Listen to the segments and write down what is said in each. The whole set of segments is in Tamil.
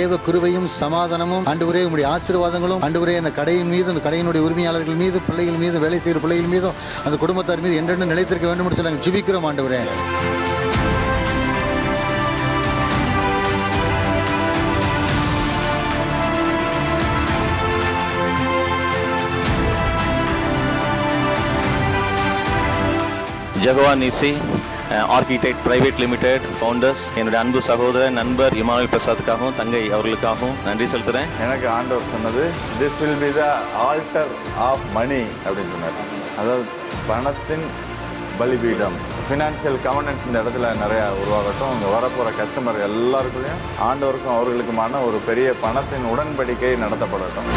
தேவ கிருபையும் சமாதானமும் ஆண்டவரே உங்களுடைய ஆசீர்வாதங்களும் ஆண்டவரே அந்த கடையின் மீது அந்த கடையினுடைய உரிமையாளர்கள் மீது பிள்ளைகள் மீது வேலை செய்கிற பிள்ளைகள் மீதும் அந்த குடும்பத்தார் மீது என்றென்று நிலைத்திருக்க வேண்டும் என்று சொல்லி நாங்கள் ஜிபிக்கிறோம் ஆண்டவரே. ஜெகவா இசை ஆர்கிடெக்ட் பிரைவேட் லிமிடெட் ஃபவுண்டர்ஸ் என்னுடைய அன்பு சகோதரர் நண்பர் இமானுவேல் பிரசாத்துக்காகவும் தங்கை அவர்களுக்காகவும் நன்றி செலுத்துகிறேன் எனக்கு ஆண்டவர் சொன்னது this will be the altar of money அப்படின்னு சொன்னார். அதாவது பணத்தின் பலிபீடம். ஃபினான்ஷியல் கவர்னன்ஸ் இந்த இடத்துல நிறையா உருவாகட்டும். இங்கே வரப்போகிற கஸ்டமர் எல்லாருக்குள்ளேயும் ஆண்டவருக்கும் அவர்களுக்குமான ஒரு பெரிய பணத்தின் உடன்படிக்கை நடத்தப்படட்டும்.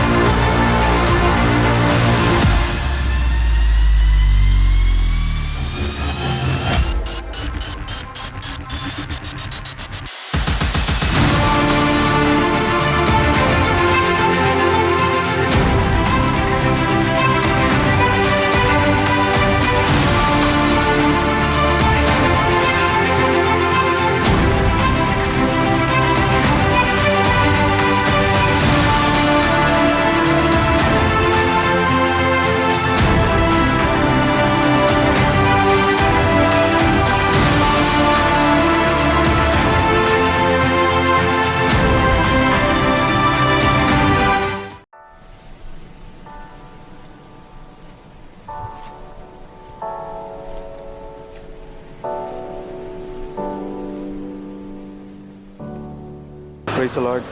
பிரைசலாட்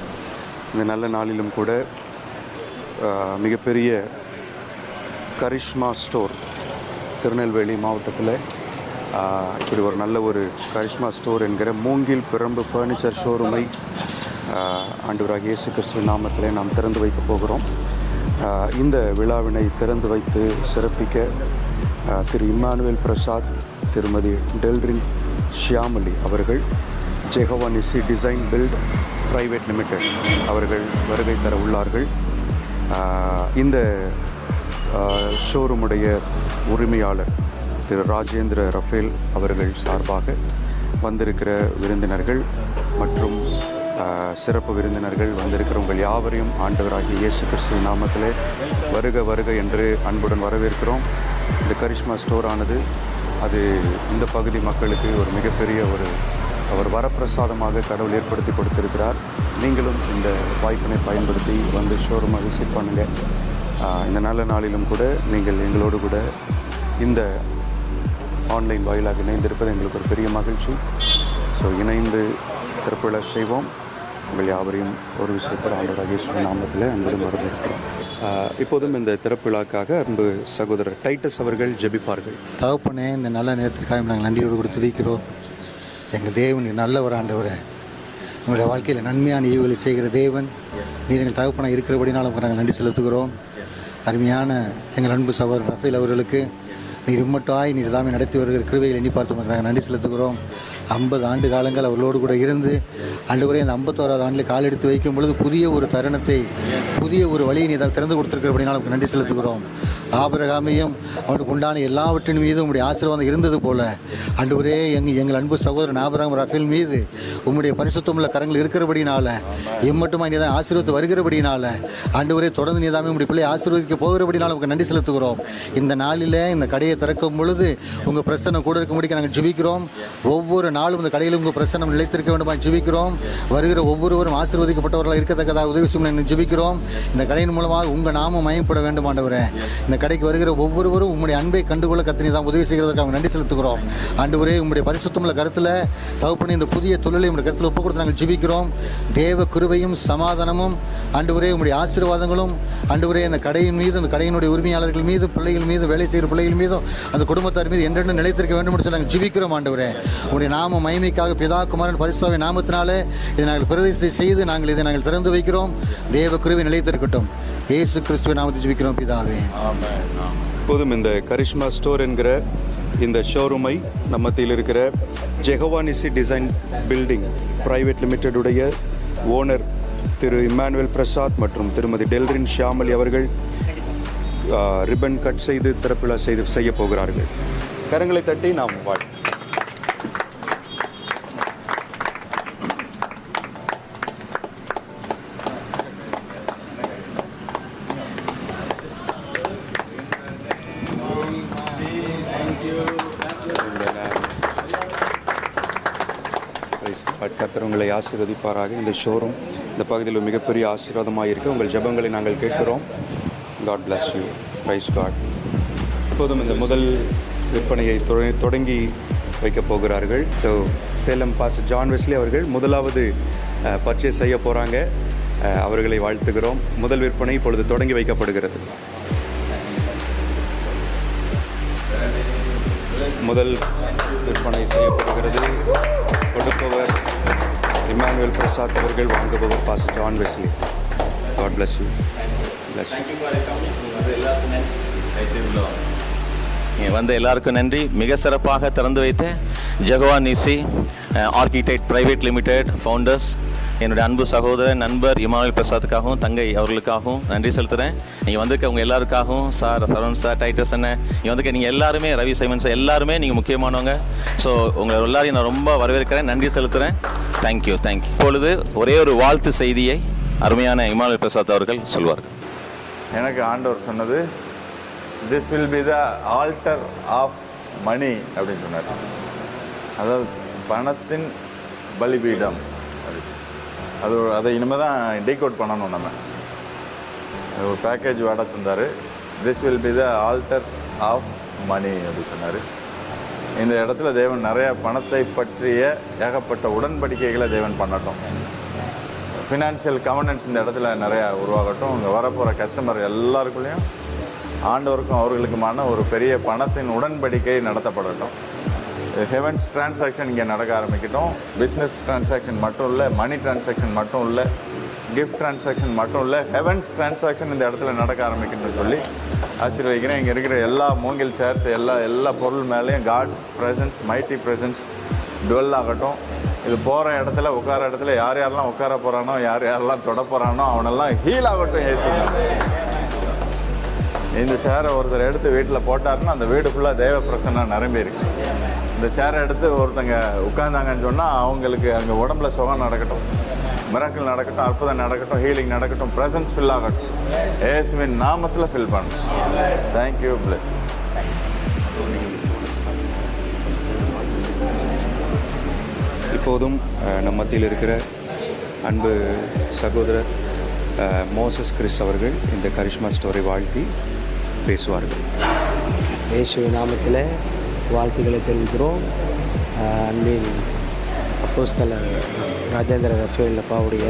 இந்த நல்ல நாளிலும் கூட மிகப்பெரிய கரிஷ்மா ஸ்டோர் திருநெல்வேலி மாவட்டத்தில் இப்படி ஒரு நல்ல ஒரு கரிஷ்மா ஸ்டோர் என்கிற மூங்கில் பிரம்பு ஃபர்னிச்சர் ஷோரூமை ஆண்டவராக இயேசு கிறிஸ்துவின் நாமத்தில் நாம் திறந்து வைக்கப் போகிறோம். இந்த விழாவினை திறந்து வைத்து சிறப்பிக்க திரு இம்மானுவேல் பிரசாத் திருமதி டெல்ரின் ஷியாமலி அவர்கள் Jehovah Nissi design build private limited அவர்கள் வருகை தர உள்ளார்கள். இந்த ஷோரூமுடைய உரிமையாளர் திரு ராஜேந்திர ரஃபேல் அவர்கள் சார்பாக வந்திருக்கிற விருந்தினர்கள் மற்றும் சிறப்பு விருந்தினர்கள் வந்திருக்கிற உங்கள் யாவரையும் ஆண்டவராகிய இயேசு கிறிஸ்து நாமத்தில் வருக வருக என்று அன்புடன் வரவேற்கிறோம். இந்த கரிஷ்மா ஸ்டோர் ஆனது அது இந்த பகுதி மக்களுக்கு ஒரு மிகப்பெரிய ஒரு அவர் வரப்பிரசாதமாக கடவுள் ஏற்படுத்தி கொடுத்திருக்கிறார். நீங்களும் இந்த வாய்ப்பினை பயன்படுத்தி வந்து ஷோரூமை விசிட் பண்ணுங்கள் இந்த நல்ல நாளிலும் கூட நீங்கள் எங்களோடு கூட இந்த ஆன்லைன் வாயிலாக இணைந்திருப்பது எங்களுக்கு ஒரு பெரிய மகிழ்ச்சி. ஸோ இணைந்து திருப்பிழா செய்வோம். உங்கள் யாவரையும் ஒரு விஷயத்தில் ஆண்டு ராகேஸ்வரன் நாமத்தில் அன்புடன் வரவேற்கிறோம். இப்போதும் இந்த திறப்பிழாக்காக அன்பு சகோதரர் டைட்டஸ் அவர்கள் ஜெபிப்பார்கள். தகப்பனே இந்த நல்ல நேரத்திற்காக நாங்கள் நன்றியோடு கூட துதிக்கிறோம். எங்கள் தேவன் நீர் நல்லவர் ஆண்டவர். உங்களுடைய வாழ்க்கையில் நன்மையான ஈவுகளை செய்கிற தேவன். நீர் எங்கள் தகப்பனாக இருக்கிறபடினாலும் உங்களுக்கு நாங்கள் நன்றி செலுத்துகிறோம். அருமையான எங்கள் அன்பு சகோதரர் ரஃபேல் அவர்களுக்கு நீர் உம்மட்டாய் நீர் தாமே நடத்தி வருகிற கிருவையில் எண்ணி பார்த்து நாங்கள் நன்றி செலுத்துகிறோம். ஐம்பது ஆண்டு காலங்கள் அவர்களோடு கூட இருந்து ஆண்டு வரை அந்த ஐம்பத்தோராவது ஆண்டில் காலெடுத்து வைக்கும் பொழுது புதிய ஒரு தருணத்தை புதிய ஒரு வழியை நீ திறந்து கொடுத்திருக்கிறபடினாலும் உங்களுக்கு நன்றி செலுத்துகிறோம். ஆபரகாமையும் அவனுக்கு உண்டான எல்லாவற்றின் மீது உங்களுடைய ஆசீர்வாதம் இருந்தது போல. ஆண்டவரே எங்கள் எங்கள் அன்பு சகோதரன் ஆபரகம் ரஃபேல் மீது உம்முடைய பரிசுத்தமுள்ள கரங்கள் இருக்கிறபடினால எம்மட்டுமா நீ தான் ஆசீர்வத்து வருகிறபடினால ஆண்டவரே தொடர்ந்து நீ தான் உங்களுடைய பிள்ளை ஆசீர்வதிக்க போகிறபடினால உங்களுக்கு நன்றி செலுத்துகிறோம். இந்த நாளில் இந்த கடையை திறக்கும் பொழுது உங்கள் பிரச்சனை கூட இருக்கும்படிக்கு நாங்கள் ஜுபிக்கிறோம். ஒவ்வொரு நாளும் இந்த கடையில் உங்கள் பிரசன்னம் நிலைத்திருக்க வேண்டுமா ஜிபிக்கிறோம். வருகிற ஒவ்வொருவரும் ஆசீர்வதிக்கப்பட்டவர்களாக இருக்கத்தக்கதாக உதவி செய்யும் ஜிபிக்கிறோம். இந்த கடையின் மூலமாக உங்கள் நாமம் மயம்பட வேண்டும் ஆண்டவரே. இந்த கடைக்கு வருகிற ஒவ்வொருவரும் உங்களுடைய அன்பை கண்டுகொள்ள கத்தினி தான் உதவி செய்கிறதற்காக அவங்க நன்றி செலுத்துகிறோம். ஆண்டவரே உங்களுடைய பரிசுத்தமுள்ள கருத்தில் தகுப்பணி இந்த புதிய தொழிலை உங்களுடைய கருத்தில் ஒப்பு கொடுத்து நாங்கள் ஜிபிக்கிறோம். தேவ கிருபையும் சமாதானமும் ஆண்டவரே உங்களுடைய ஆசீர்வாதங்களும் ஆண்டவரே அந்த கடையின் மீது அந்த கடையினுடைய உரிமையாளர்கள் மீது பிள்ளைகள் மீது வேலை செய்கிற பிள்ளைகள் மீதும் அந்த குடும்பத்தார் மீது என்றென்று நிலைத்திருக்க வேண்டும் என்று சொல்லி நாங்கள் ஜெபிக்கிறோம் ஆண்டவரே. உங்களுடைய நாம மகிமைக்காக பிதா குமாரன் பரிசுத்தாவை நாமத்தினாலே இதை நாங்கள் பிரதிஷ்டை செய்து நாங்கள் இதை நாங்கள் திறந்து வைக்கிறோம். தேவ கிருபை நிலைத்திருக்கட்டும் ஏசு கிறிஸ்துவை நாமத்தை ஜிபிக்கிறோம் பிதாவே. இப்போதும் இந்த கரிஷ்மா ஸ்டோர் என்கிற இந்த ஷோரூமை நம்ம மத்தியில் இருக்கிற Jehovah Nissi design building private லிமிட்டெடுடைய owner திரு இம்மானுவேல் பிரசாத் மற்றும் திருமதி டெல்ரின் ஷியாமலி அவர்கள் ரிப்பன் கட் செய்து திறப்பிழா செய்து செய்ய போகிறார்கள். கரங்களை தட்டி நாம் வாழ் உங்களை ஆசீர்வதிப்பாராக. இந்த ஷோரூம் இந்த பகுதியில் மிகப்பெரிய ஆசீர்வாதமாக இருக்குது உங்கள் ஜெபங்களை நாங்கள் கேட்குறோம். God bless you praise God இப்போதும் இந்த முதல் விற்பனையை தொடங்கி வைக்கப் போகிறார்கள். ஸோ சேலம் பாஸ் ஜான் வெஸ்லி அவர்கள் முதலாவது பர்ச்சேஸ் செய்ய போகிறாங்க அவர்களை வாழ்த்துகிறோம். முதல் விற்பனை இப்பொழுது தொடங்கி வைக்கப்படுகிறது. முதல் விற்பனை செய்யப்படுகிறது. கொடுப்பவர் இமானுவேல் பிரசாத் அவர்கள் வாங்குபவர் pass John Wesley. God bless you bless வந்த எல்லாருக்கும் நன்றி. மிக சிறப்பாக திறந்து வைத்த Jehovah Nissi architect private limited founders என்னுடைய அன்பு சகோதரன் நண்பர் இமானுவேல் பிரசாத்துக்காகவும் தங்கை அவர்களுக்காகவும் நன்றி செலுத்துகிறேன் நீங்கள் வந்திருக்கவங்க எல்லாருக்காகவும் சார் சரவண் சார் டைட்டர்ஸ் அண்ணன் நீங்கள் வந்திருக்க நீங்கள் எல்லாருமே ரவி சைமன் சார் எல்லாருமே நீங்கள் முக்கியமானவங்க. ஸோ உங்களை எல்லாரையும் நான் ரொம்ப வரவேற்கிறேன் நன்றி செலுத்துகிறேன் தேங்க்யூ தேங்க்யூ இப்பொழுது ஒரே ஒரு வாழ்த்து செய்தியை அருமையான இமானுவேல் பிரசாத் அவர்கள் சொல்வார்கள். எனக்கு ஆண்டவர் சொன்னது this will be the altar of money அப்படின்னு சொன்னார். அதாவது பணத்தின் பலிபீடம். அது அதை இனிமேல் தான் டீகோட் பண்ணணும் நம்ம. ஒரு பேக்கேஜ் வாட தந்தார். This will be the altar of money அப்படி சொன்னார். இந்த இடத்துல தேவன் நிறையா பணத்தை பற்றிய ஏகப்பட்ட உடன்படிக்கைகளை தேவன் பண்ணட்டும். ஃபினான்ஷியல் கவர்னன்ஸ் இந்த இடத்துல நிறையா உருவாகட்டும். இங்கே வரப்போகிற கஸ்டமர் எல்லாருக்குள்ளேயும் ஆண்டவருக்கும் அவர்களுக்குமான ஒரு பெரிய பணத்தின் உடன்படிக்கை நடத்தப்படட்டும். ஹெவன்ஸ் டிரான்சாக்ஷன் இங்கே நடக்க ஆரம்பிக்கட்டும். பிஸ்னஸ் டிரான்சாக்ஷன் மட்டும் இல்லை மணி டிரான்சாக்ஷன் மட்டும் இல்லை கிஃப்ட் டிரான்சாக்ஷன் மட்டும் இல்லை ஹெவன்ஸ் டிரான்சாக்ஷன் இந்த இடத்துல நடக்க ஆரம்பிக்கணும்னு சொல்லி ஆசீர்வதிக்கிறேன். இங்கே இருக்கிற எல்லா மூங்கில் சேர்ஸ் எல்லா எல்லா பொருள் மேலேயும் God's presence mighty presence dwell ஆகட்டும். இது போகிற இடத்துல உட்கார இடத்துல யார் யாரெல்லாம் உட்கார போகிறானோ யார் யாரெல்லாம் தொட போகிறானோ அவனெல்லாம் ஹீல் ஆகட்டும் ஏசி இந்த சேரை ஒருத்தர் எடுத்து வீட்டில் போட்டாருன்னா அந்த வீடு ஃபுல்லாக தெய்வ பிரசன்னா நிரம்பி இருக்குது இந்த சேரை எடுத்து ஒருத்தங்க உட்கார்ந்தாங்கன்னு சொன்னால் அவங்களுக்கு அங்கே உடம்புல சுகம் நடக்கட்டும். மிராக்கிள் நடக்கட்டும் அற்புதம் நடக்கட்டும் ஹீலிங் நடக்கட்டும் ப்ரெசன்ஸ் ஃபில் ஆகட்டும். ஏசுவின் நாமத்தில் ஃபில் பண்ணணும். தேங்க்யூ பிளஸ் இப்போதும் நம் மத்தியில் இருக்கிற அன்பு சகோதரர் மோசஸ் கிறிஸ் அவர்கள் இந்த கரிஷ்மா ஸ்டோரை வாழ்த்தி பேசுவார்கள். இயேசுவின் நாமத்தில் வாழ்த்துக்களை தெரிவிக்கிறோம். அன்பின் அப்போஸ்தல ராஜேந்திர ரஃபேல் அப்பாவுடைய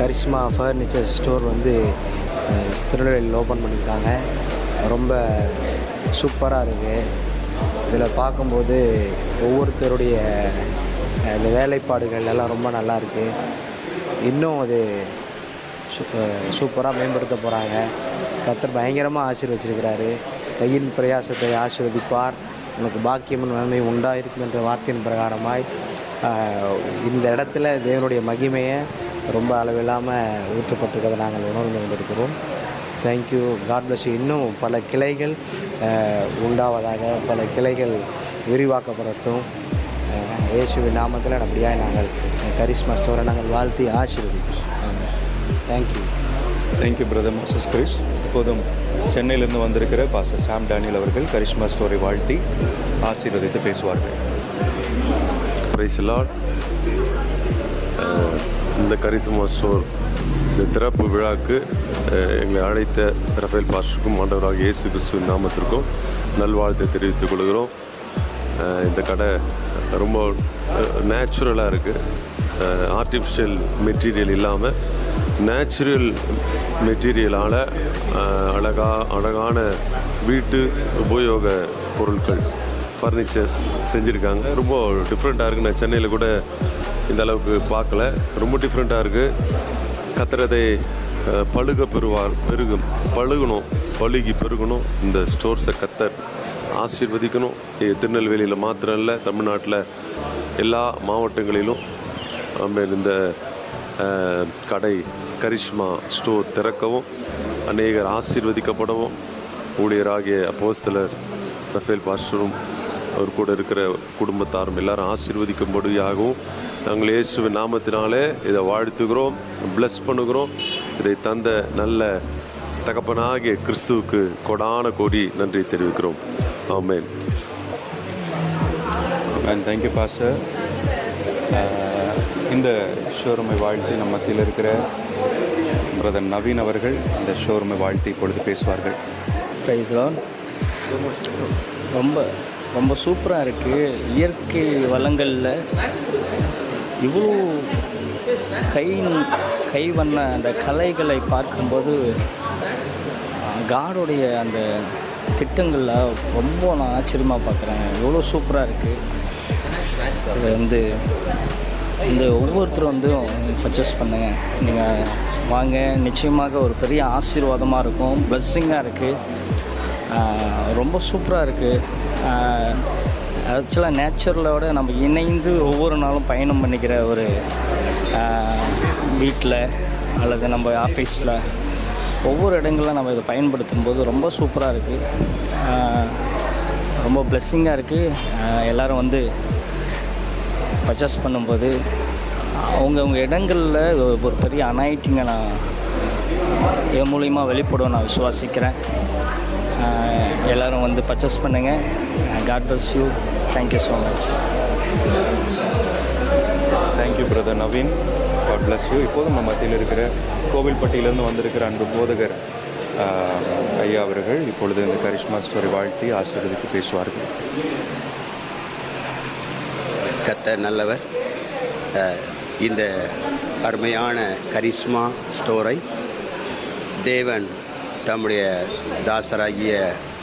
கரிஷ்மா ஃபர்னிச்சர் ஸ்டோர் வந்து திருநெல்வேலியில் ஓப்பன் பண்ணியிருக்காங்க. ரொம்ப சூப்பராக இருக்குது இதில் பார்க்கும்போது ஒவ்வொருத்தருடைய இந்த வேலைப்பாடுகள் எல்லாம் ரொம்ப நல்லா இருக்குது இன்னும் அது சூப்பராக மேம்படுத்த போகிறாங்க கத்தர் பயங்கரமாக ஆசீர்வச்சிருக்கிறாரு. கையின் பிரயாசத்தை ஆசீர்வதிப்பார். உனக்கு பாக்கியமும் நன்மை உண்டாயிருக்கும் என்ற வார்த்தையின் பிரகாரமாய் இந்த இடத்துல தேவனுடைய மகிமையை ரொம்ப அளவில்லாமல் ஊற்றப்பட்டிருக்கிறத நாங்கள் உணர்ந்து கொண்டிருக்கிறோம். தேங்க்யூ காட் பிளஸ் இன்னும் பல கிளைகள் உண்டாவதாக பல கிளைகள் விரிவாக்கப்படட்டும். இயேசுவின் நாமத்தில் அப்படியாக நாங்கள் கரிஸ்மா ஸ்டோரை நாங்கள் வாழ்த்தி ஆசீர்வதிக்கிறோம். Thank you thank you brother Moses Krish இப்போதும் சென்னையிலிருந்து வந்திருக்கிற பாஸ்டர் சாம் டேனியல் அவர்கள் கரிஷ்மா ஸ்டோரை வாழ்த்தி ஆசீர்வதித்து பேசுவார்கள். பிரைஸ் uh, இந்த கரிசுமா ஸ்டோர் இந்த திறப்பு விழாக்கு uh, எங்களை அழைத்த ரஃபேல் பாஸ்டருக்கும் மாண்டவராக இயேசு கிறிஸ்து நாமத்திற்கும் நல்வாழ்த்தை தெரிவித்துக் கொள்கிறோம். Uh, இந்த கடை ரொம்ப நேச்சுரலாக இருக்குது ஆர்டிஃபிஷியல் மெட்டீரியல் இல்லாமல் நேச்சுரல் மெட்டீரியலால் அழகா அழகான வீட்டு உபயோக பொருட்கள் ஃபர்னிச்சர்ஸ் செஞ்சுருக்காங்க. ரொம்ப டிஃப்ரெண்ட்டாக இருக்குது நான் சென்னையில் கூட இந்த அளவுக்கு பார்க்கல. ரொம்ப டிஃப்ரெண்ட்டாக இருக்குது கத்துறதை பழுக பெறுவார் பெருகும் பழுகணும் பழுகி பெருகணும். இந்த ஸ்டோர்ஸை கத்தர் ஆசீர்வதிக்கணும். திருநெல்வேலியில் மாத்திரம் இல்லை தமிழ்நாட்டில் எல்லா மாவட்டங்களிலும். ஆமென் இந்த கடை கரிஷ்மா ஸ்டோர் திறக்கவும் அநேகர் ஆசீர்வதிக்கப்படவும். ஊழியராகிய அப்போஸ்தலர் ரஃபேல் பாஸ்டரும் அவர் கூட இருக்கிற குடும்பத்தாரும் எல்லாரும் ஆசீர்வதிக்கும்படியாகவும் நாங்கள் இயேசுவின் நாமத்தினாலே இதை வாழ்த்துகிறோம் பிளஸ் பண்ணுகிறோம். இதை தந்த நல்ல தகப்பனாகிய கிறிஸ்துவுக்கு கொடான கோடி நன்றி தெரிவிக்கிறோம். ஆமேன். அண்ட் தேங்க்யூ பாஸ்டர் இந்த ஷோரூமை வாழ்த்து நம்ம மத்தியில் இருக்கிற பிரதர் நவீன் அவர்கள் இந்த ஷோரூமை வாழ்த்தி இப்பொழுது பேசுவார்கள். ப்ரைஸ் ரொம்ப ரொம்ப சூப்பராக இருக்குது இயற்கை வளங்களில் இவ்வளோ கை கை வண்ண அந்த கலைகளை பார்க்கும்போது காடோடைய அந்த திட்டங்களில் ரொம்ப நான் ஆச்சரியமாக பார்க்குறேன். எவ்வளோ சூப்பராக இருக்குது இது வந்து இந்த ஒவ்வொருத்தரும் வந்து பர்ச்சேஸ் பண்ணுங்கள் நீங்கள் வாங்க. நிச்சயமாக ஒரு பெரிய ஆசீர்வாதமாக இருக்கும். பிளஸ்ஸிங்காக இருக்குது ரொம்ப சூப்பராக இருக்குது ஆக்சுவலாக நேச்சுரலோட நம்ம இணைந்து ஒவ்வொரு நாளும் பயணம் பண்ணிக்கிற ஒரு வீட்டில் அல்லது நம்ம ஆஃபீஸில் ஒவ்வொரு இடங்களில் நம்ம இதை பயன்படுத்தும் போது ரொம்ப சூப்பராக இருக்குது ரொம்ப ப்ளெஸ்ஸிங்காக இருக்குது எல்லோரும் வந்து பர்ச்சேஸ் பண்ணும்போது அவங்கவுங்க இடங்களில் ஒரு பெரிய அனாயிட்டிங்கை நான் என் மூலிமா வெளிப்படும் நான் விசுவாசிக்கிறேன். எல்லோரும் வந்து பர்ச்சேஸ் பண்ணுங்கள் God bless you thank you so much thank you brother Naveen God bless you இப்போதும் நம்ம மத்தியில் இருக்கிற கோவில்பட்டியிலிருந்து வந்திருக்கிற அன்பு போதகர் ஐயா அவர்கள் இப்பொழுது இந்த கரிஷ்மா ஸ்டோரி வாழ்த்தி ஆசீர்வதித்து பேசுவார்கள். கத்தர் நல்லவர். இந்த அருமையான கரிஸ்மா ஸ்டோரை தேவன் தம்முடைய தாசராகிய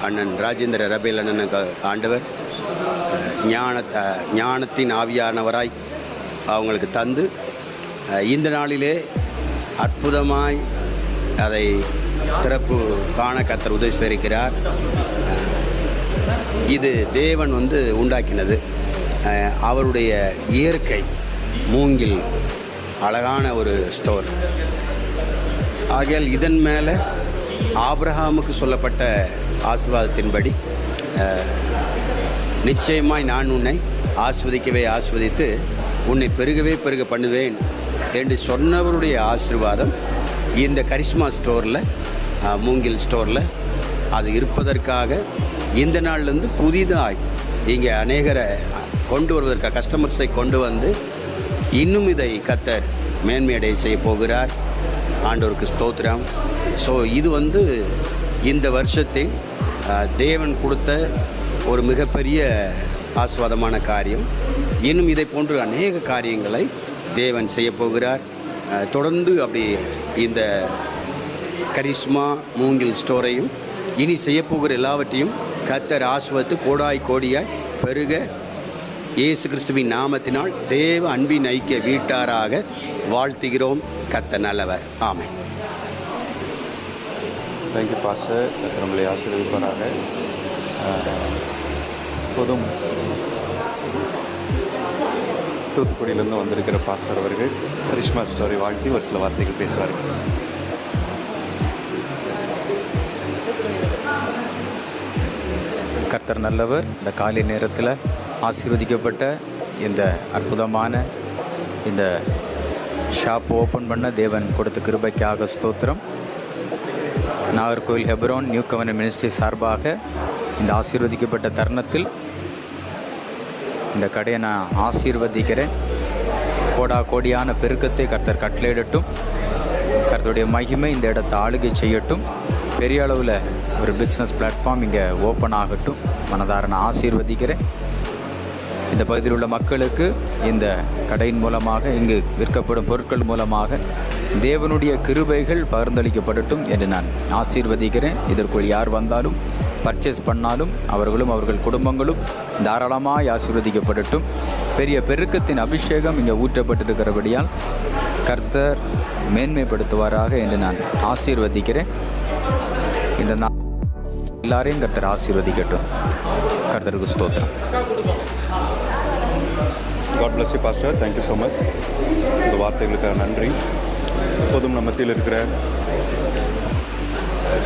அண்ணன் ராஜேந்திர ரபேல் அண்ணனுக்கு ஆண்டவர் ஞான ஞானத்தின் ஆவியானவராய் அவங்களுக்கு தந்து இந்த நாளிலே அற்புதமாய் அதை திறப்பு காண கத்தர் உதவி செய்திருக்கிறார் இது தேவன் வந்து உண்டாக்கினது. அவருடைய இயற்கை மூங்கில் அழகான ஒரு ஸ்டோர். ஆகையால் இதன் மேலே ஆப்ரஹாமுக்கு சொல்லப்பட்ட ஆசீர்வாதத்தின்படி நிச்சயமாய் நான் உன்னை ஆஸ்வதிக்கவே ஆஸ்வதித்து உன்னை பெருகவே பெருக பண்ணுவேன் என்று சொன்னவருடைய ஆசீர்வாதம் இந்த கரிஷ்மா ஸ்டோரில் மூங்கில் ஸ்டோரில் அது இருப்பதற்காக இந்த நாள்லேருந்து புதிதாக இங்கே அநேகரை கொண்டு வருவதற்காக கஸ்டமர்ஸை கொண்டு வந்து இன்னும் இதை கத்தர் மேன்மையடை செய்ய போகிறார். ஆண்டோருக்கு ஸ்தோத்திரம். ஸோ இது வந்து இந்த வருஷத்தில் தேவன் கொடுத்த ஒரு மிகப்பெரிய ஆஸ்வாதமான காரியம். இன்னும் இதை போன்ற அநேக காரியங்களை தேவன் செய்ய போகிறார். தொடர்ந்து அப்படி இந்த கரிஸ்மா மூங்கில் ஸ்டோரையும் இனி செய்யப்போகிற எல்லாவற்றையும் கத்தர் ஆசுவத்து கோடாய் கோடியாய் பெருக இயேசு கிறிஸ்துவின் நாமத்தினால் தேவ அன்பின் ஐக்கிய வீட்டாராக வாழ்த்துகிறோம். கத்த நல்லவர். ஆமென். தேங்க்யூ பாஸ்டர் கர்த்தர் உங்களை ஆசீர்வதிப்பாராக. இப்போதும் தூத்துக்குடியிலேருந்து வந்திருக்கிற பாஸ்டர் அவர்கள் கரிஷ்மா ஸ்டோரி வாழ்த்தி ஒரு சில வார்த்தைகள் பேசுவார்கள் கர்த்தர் நல்லவர். இந்த காலை நேரத்தில் ஆசீர்வதிக்கப்பட்ட இந்த அற்புதமான இந்த ஷாப் ஓப்பன் பண்ண தேவன் கொடுத்த கிருபைக்காக ஸ்தோத்திரம். Nagercoil Hebron new governor ministry சார்பாக இந்த ஆசீர்வதிக்கப்பட்ட தருணத்தில் இந்த கடையை நான் ஆசீர்வதிக்கிறேன். கோடா கோடியான பெருக்கத்தை கர்த்தர் கட்டளையிடட்டும். கர்த்தருடைய மகிமை இந்த இடத்தை ஆளுகை செய்யட்டும். பெரிய அளவில் ஒரு பிஸ்னஸ் பிளாட்ஃபார்ம் இங்கே ஓப்பன் ஆகட்டும். மனதார நான் ஆசீர்வதிக்கிறேன். இந்த பகுதியில் உள்ள மக்களுக்கு இந்த கடையின் மூலமாக இங்கு விற்கப்படும் பொருட்கள் மூலமாக தேவனுடைய கிருபைகள் பகிர்ந்தளிக்கப்படட்டும் என்று நான் ஆசீர்வதிக்கிறேன். இதற்குள் யார் வந்தாலும் பர்ச்சேஸ் பண்ணாலும் அவர்களும் அவர்கள் குடும்பங்களும் தாராளமாய் ஆசீர்வதிக்கப்படட்டும். பெரிய பெருக்கத்தின் அபிஷேகம் இங்கே ஊற்றப்பட்டிருக்கிறபடியால் கர்த்தர் மேன்மைப்படுத்துவாராக என்று நான் ஆசீர்வதிக்கிறேன். இந்த நான் எல்லாரையும் கர்த்தர் ஆசீர்வதிக்கட்டும். கர்த்தருக்கு ஸ்தோத்திரம். God bless you pastor thank you so much இந்த வார்த்தைகளுக்காக நன்றி. இப்போதும் நம்ம மத்தியில் இருக்கிற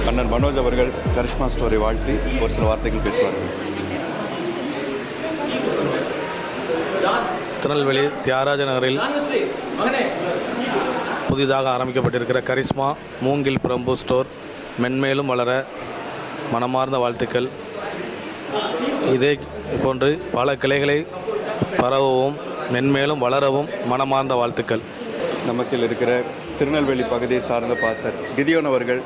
அண்ணன் மனோஜ் அவர்கள் கரிஷ்மா ஸ்டோரி வாழ்த்தி ஒரு சில வார்த்தைகள் பேசுவார்கள். திருநெல்வேலி தியாகராஜ நகரில் புதிதாக ஆரம்பிக்கப்பட்டிருக்கிற கரிஷ்மா மூங்கில் பிரம்பு ஸ்டோர் மென்மேலும் வளர மனமார்ந்த வாழ்த்துக்கள். இதே போன்று பல கிளைகளை பரவவும் மென்மேலும் வளரவும் மனமார்ந்த வாழ்த்துக்கள். நமக்கில் இருக்கிற திருநெல்வேலி பகுதியை சார்ந்த பாசர் கிதியோன் அவர்கள்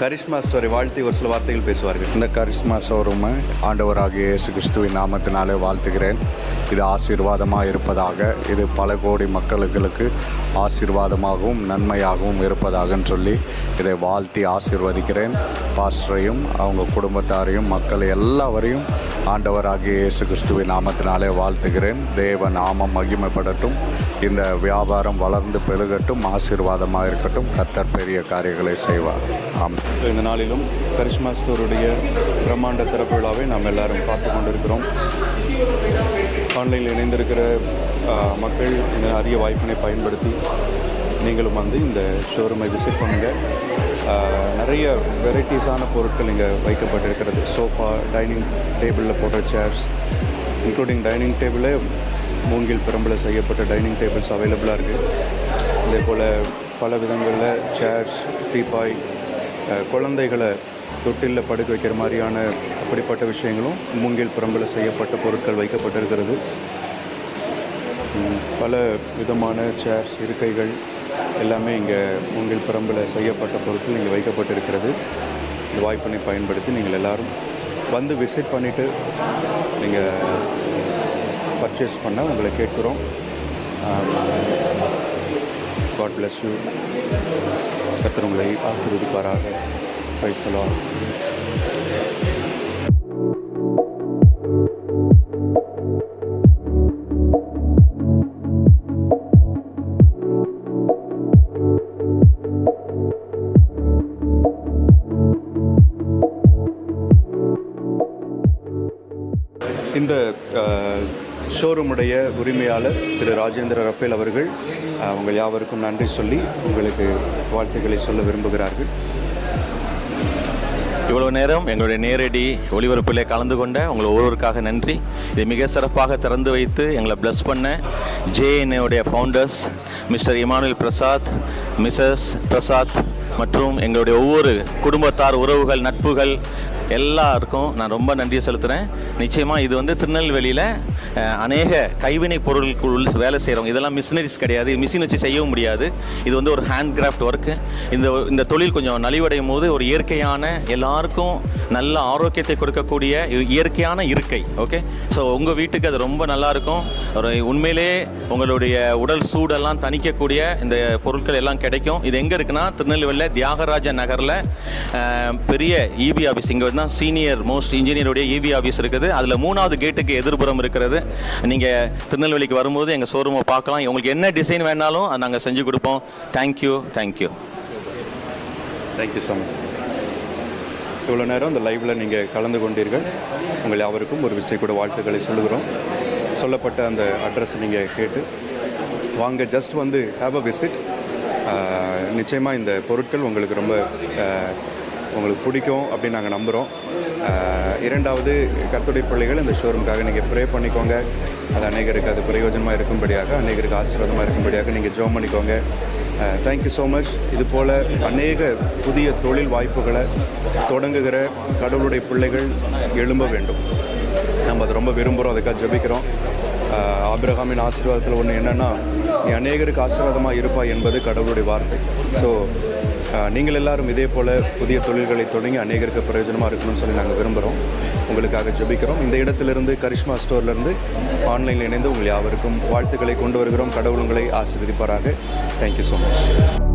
கரிஷ்மா ஸ்டோரை வாழ்த்தி ஒரு சில வார்த்தைகள் பேசுவார்கள். இந்த கரிஷ்மா ஷோரூமை ஆண்டவராகிய இயேசு கிறிஸ்துவின் நாமத்தினாலே வாழ்த்துகிறேன். இது ஆசீர்வாதமாக இருப்பதாக இது பல கோடி மக்களுக்கு ஆசீர்வாதமாகவும் நன்மையாகவும் இருப்பதாகன்னு சொல்லி இதை வாழ்த்தி ஆசீர்வதிக்கிறேன். பாஸ்டரையும் அவங்க குடும்பத்தாரையும் மக்கள் எல்லாவரையும் ஆண்டவராகிய இயேசு கிறிஸ்துவின் நாமத்தினாலே வாழ்த்துகிறேன். தேவ நாமம் மகிமைப்படட்டும். இந்த வியாபாரம் வளர்ந்து பெருகட்டும் ஆசீர்வாதமாக இருக்கட்டும். கத்தர் பெரிய காரியங்களை செய்வார். ஆமாம் இந்த நாளிலும் கரிஷ்மா ஸ்டோருடைய பிரம்மாண்ட திறப்பு விழாவை நாம் எல்லாரும் பார்த்து கொண்டிருக்கிறோம். ஆன்லைனில் இணைந்திருக்கிற மக்கள் இந்த அரிய வாய்ப்பினை பயன்படுத்தி நீங்களும் வந்து இந்த ஷோரூமை விசிட் பண்ணுங்கள் நிறைய வெரைட்டிஸான பொருட்கள் இங்கே வைக்கப்பட்டிருக்கிறது. சோஃபா டைனிங் டேபிளில் போட்ட சேர்ஸ் இன்க்ளூடிங் டைனிங் டேபிளே மூங்கில் பிரம்பில் செய்யப்பட்ட டைனிங் டேபிள்ஸ் அவைலபிளாக இருக்குது இதே போல் பல விதங்களில் சேர்ஸ் டீபாய் குழந்தைகளை தொட்டிலில் படுக்க வைக்கிற மாதிரியான அப்படிப்பட்ட விஷயங்களும் மூங்கில் பிரம்பில் செய்யப்பட்ட பொருட்கள் வைக்கப்பட்டிருக்கிறது. பல விதமான சேர்ஸ் இருக்கைகள் எல்லாமே இங்கே மூங்கில் பிரம்பில் செய்யப்பட்ட பொருட்கள் இங்கே வைக்கப்பட்டிருக்கிறது. இந்த வாய்ப்பினை பயன்படுத்தி நீங்கள் எல்லோரும் வந்து விசிட் பண்ணிவிட்டு நீங்கள் பர்ச்சேஸ் பண்ண உங்களை கேட்குறோம். காட் பிளஸ் யூ கத்தர் உங்களை ஆசீர்வதிப்பாராக. பைசலாம் இந்த ஷோரூமுடைய உரிமையாளர் திரு ராஜேந்திர ரஃபேல் அவர்கள் உங்கள் யாவருக்கும் நன்றி சொல்லி உங்களுக்கு வாழ்த்துக்களை சொல்ல விரும்புகிறார்கள். இவ்வளவு நேரம் எங்களுடைய நேரடி ஒளிபரப்பிலே கலந்து கொண்ட உங்களை ஒவ்வொருவருக்காக நன்றி. இதை மிக சிறப்பாக திறந்து வைத்து எங்களை ப்ளஸ் பண்ண ஜேஎன்ஏடைய founders Mr Emmanuel Prasad Mrs Prasad மற்றும் எங்களுடைய ஒவ்வொரு குடும்பத்தார் உறவுகள் நட்புகள் எல்லாருக்கும் நான் ரொம்ப நன்றியை செலுத்துகிறேன் நிச்சயமாக இது வந்து திருநெல்வேலியில் அநேக கைவினை பொருட்களுக்குள் வேலை செய்கிறவங்க இதெல்லாம் மிஷினரிஸ் கிடையாது. மிஷின் வச்சு செய்யவும் முடியாது. இது வந்து ஒரு ஹேண்ட் கிராஃப்ட் ஒர்க்கு இந்த இந்த தொழில் கொஞ்சம் நலிவடையும் போது ஒரு இயற்கையான எல்லாருக்கும் நல்ல ஆரோக்கியத்தை கொடுக்கக்கூடிய இயற்கையான இருக்கை ஓகே ஸோ உங்கள் வீட்டுக்கு அது ரொம்ப நல்லா இருக்கும். ஒரு உண்மையிலே உங்களுடைய உடல் சூடெல்லாம் தணிக்கக்கூடிய இந்த பொருட்கள் எல்லாம் கிடைக்கும். இது எங்கே இருக்குன்னா திருநெல்வேலியில் தியாகராஜ நகரில் பெரிய இபி ஆஃபீஸ் இங்கே தான் சீனியர் மோஸ்ட் இன்ஜினியருடைய இபி ஆஃபீஸ் இருக்குது. அதில் மூணாவது கேட்டுக்கு எதிர்புறம் இருக்கிறது. நீங்கள் திருநெல்வேலிக்கு வரும்போது எங்கள் ஷோரூமை பார்க்கலாம். உங்களுக்கு என்ன டிசைன் வேணாலும் அதை நாங்கள் செஞ்சு கொடுப்போம். Thank you thank you thank you so much இவ்வளோ நேரம் இந்த லைவில் நீங்கள் கலந்து கொண்டீர்கள். உங்கள் யாவருக்கும் ஒரு விஷயம் கூட வாழ்த்துக்களை சொல்லுகிறோம். சொல்லப்பட்ட அந்த அட்ரஸ் நீங்கள் கேட்டு வாங்க ஜஸ்ட் வந்து ஹேவ் அ விசிட் நிச்சயமாக இந்த பொருட்கள் உங்களுக்கு ரொம்ப உங்களுக்கு பிடிக்கும் அப்படின்னு நாங்கள் நம்புகிறோம் இரண்டாவது கத்துடைய பிள்ளைகள் இந்த ஷோரூமுக்காக நீங்கள் ப்ரே பண்ணிக்கோங்க. அது அநேகருக்கு அது பிரயோஜனமாக இருக்கும்படியாக அநேகருக்கு ஆசீர்வாதமாக இருக்கும்படியாக நீங்கள் ஜோம் பண்ணிக்கோங்க. தேங்க்யூ ஸோ மச் இது போல் அநேக புதிய தொழில் வாய்ப்புகளை தொடங்குகிற கடவுளுடைய பிள்ளைகள் எழும்ப வேண்டும். நம்ம அதை ரொம்ப விரும்புகிறோம் அதுக்காக ஜபிக்கிறோம். ஆபிரகாமின் ஆசீர்வாதத்தில் ஒன்று என்னென்னா நீ அநேகருக்கு ஆசீர்வாதமாக இருப்பாய் என்பது கடவுளுடைய வார்த்தை. ஸோ நீங்கள் எல்லாரும் இதே போல் புதிய தொழில்களை தொடங்கி அநேகருக்கு பிரயோஜனமாக இருக்கணும்னு சொல்லி நாங்கள் விரும்புகிறோம் உங்களுக்காக ஜெபிக்கிறோம். இந்த இடத்திலிருந்து கரிஷ்மா ஸ்டோர்லேருந்து ஆன்லைனில் இணைந்து உங்கள் யாவருக்கும் வாழ்த்துக்களை கொண்டு வருகிறோம். கடவுள் உங்களை ஆசீர்வதிப்பாராக. Thank you so much